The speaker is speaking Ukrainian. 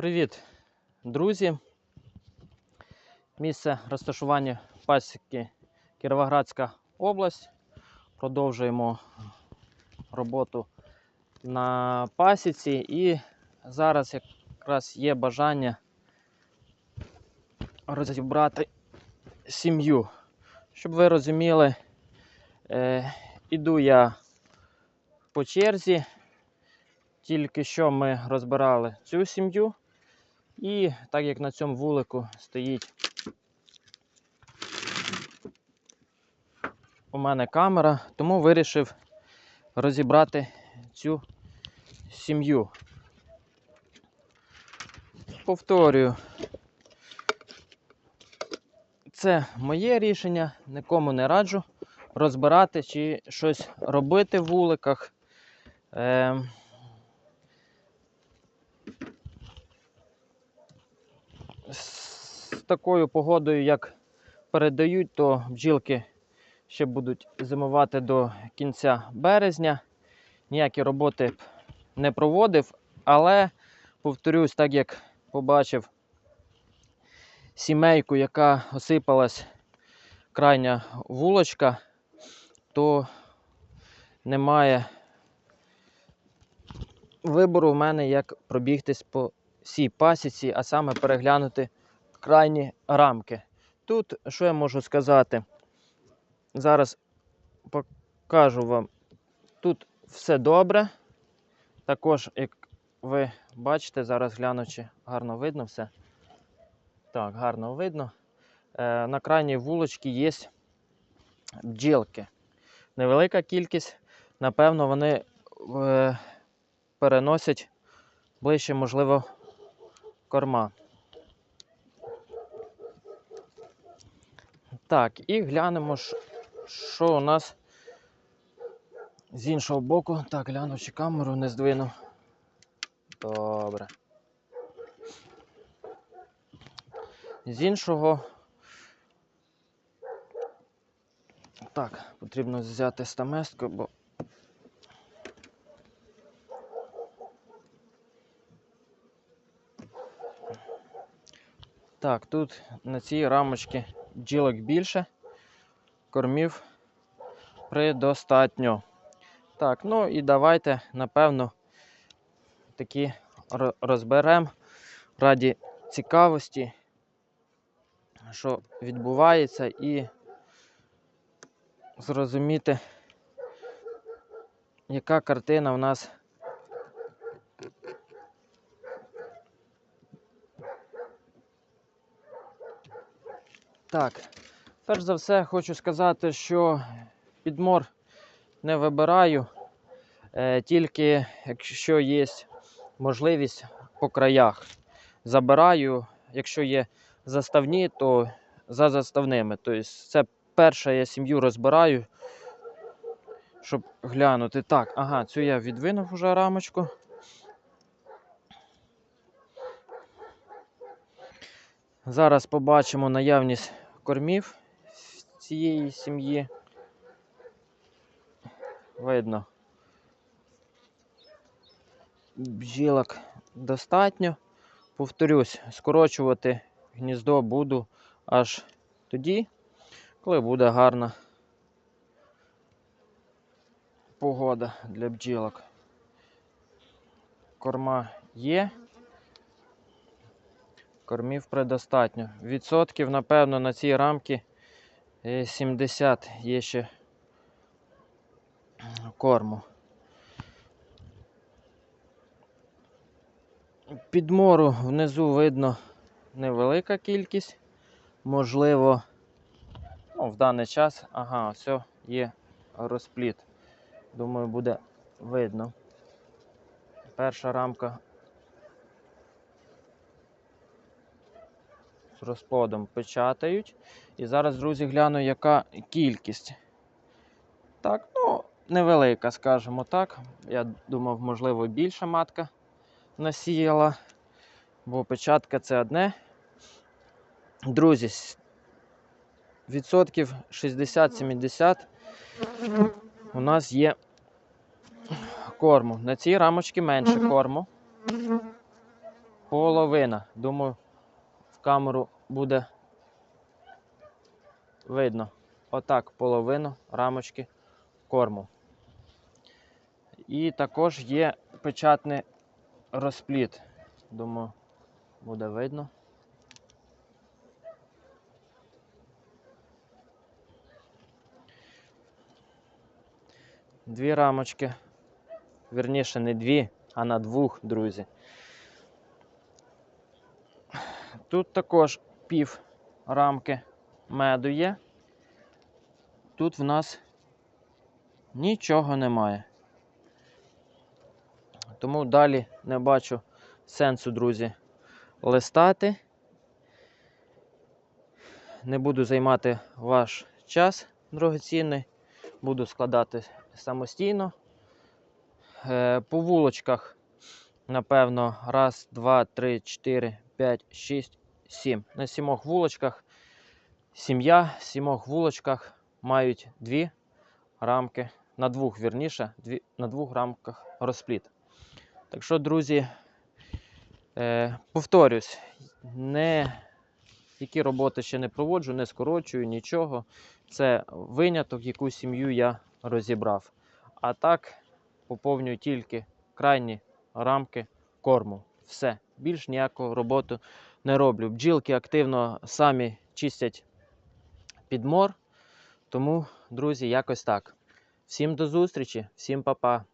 Привіт, друзі! Місце розташування пасіки Кіровоградська область. Продовжуємо роботу на пасіці і зараз якраз є бажання розібрати сім'ю. Щоб ви розуміли, е, іду я по черзі. Тільки що ми розбирали цю сім'ю. І так як на цьому вулику стоїть у мене камера, тому вирішив розібрати цю сім'ю. Повторюю, це моє рішення, нікому не раджу розбирати чи щось робити в вуликах. Ем, з такою погодою, як передають, то бджілки ще будуть зимувати до кінця березня. Ніякі роботи не проводив, але повторюсь, так як побачив сімейку, яка осипалась крайня вулочка, то немає вибору в мене, як пробігтись по всій пасіці, а саме переглянути крайні рамки. Тут, що я можу сказати? Зараз покажу вам. Тут все добре. Також, як ви бачите, зараз глянучи, гарно видно все. Так, гарно видно. Е, на крайній вулочці є бджілки. Невелика кількість, напевно, вони е, переносять ближче, можливо, корма. Так, і глянемо, що у нас з іншого боку. Так, гляну, чи камеру не здвину. Добре. З іншого. Так, потрібно взяти стаместку, бо Так, тут на цій рамочці бджілок більше, кормів предостатньо. Так, ну і давайте, напевно, такі розберемо раді цікавості, що відбувається, і зрозуміти, яка картина в нас Так, перш за все хочу сказати, що підмор не вибираю, е, тільки якщо є можливість по краях. Забираю, якщо є заставні, то за заставними. Тобто це перше я сім'ю розбираю, щоб глянути. Так, ага, цю я відвинув уже рамочку. Зараз побачимо наявність кормів цієї сім'ї. Видно. Бджілок достатньо. Повторюсь, скорочувати гніздо буду аж тоді, коли буде гарна погода для бджілок. Корма є. Кормів предостатньо. Відсотків, напевно, на цій рамці е, 70 є ще корму. Підмору внизу видно невелика кількість. Можливо, ну, в даний час, ага, все, є розпліт. Думаю, буде видно. Перша рамка з розплодом печатають. І зараз, друзі, гляну, яка кількість. Так, ну, невелика, скажімо так. Я думав, можливо, більша матка насіяла, бо печатка це одне. Друзі, відсотків 60-70 у нас є корму. На цій рамочці менше корму. половина. Думаю, камеру буде видно. Отак половину рамочки корму. І також є печатний розпліт. Думаю, буде видно. Дві рамочки. Вірніше, не дві, а на двох, друзі. Тут також пів рамки меду є. Тут в нас нічого немає. Тому далі не бачу сенсу, друзі, листати. Не буду займати ваш час дорогоцінний. Буду складати самостійно. Е, По вулочках, напевно, раз, два, три, чотири, п'ять, шість, сім. На сімох вулочках сім'я, сімох вулочках мають дві рамки, на двох, вірніше, дві, на двох рамках розпліт. Так що, друзі, е, повторюсь, не, які роботи ще не проводжу, не скорочую нічого. Це виняток, яку сім'ю я розібрав. А так поповнюю тільки крайні рамки корму. Все. Більш ніяку роботу не роблю. Бджілки активно самі чистять підмор. Тому, друзі, якось так. Всім до зустрічі, всім па-па.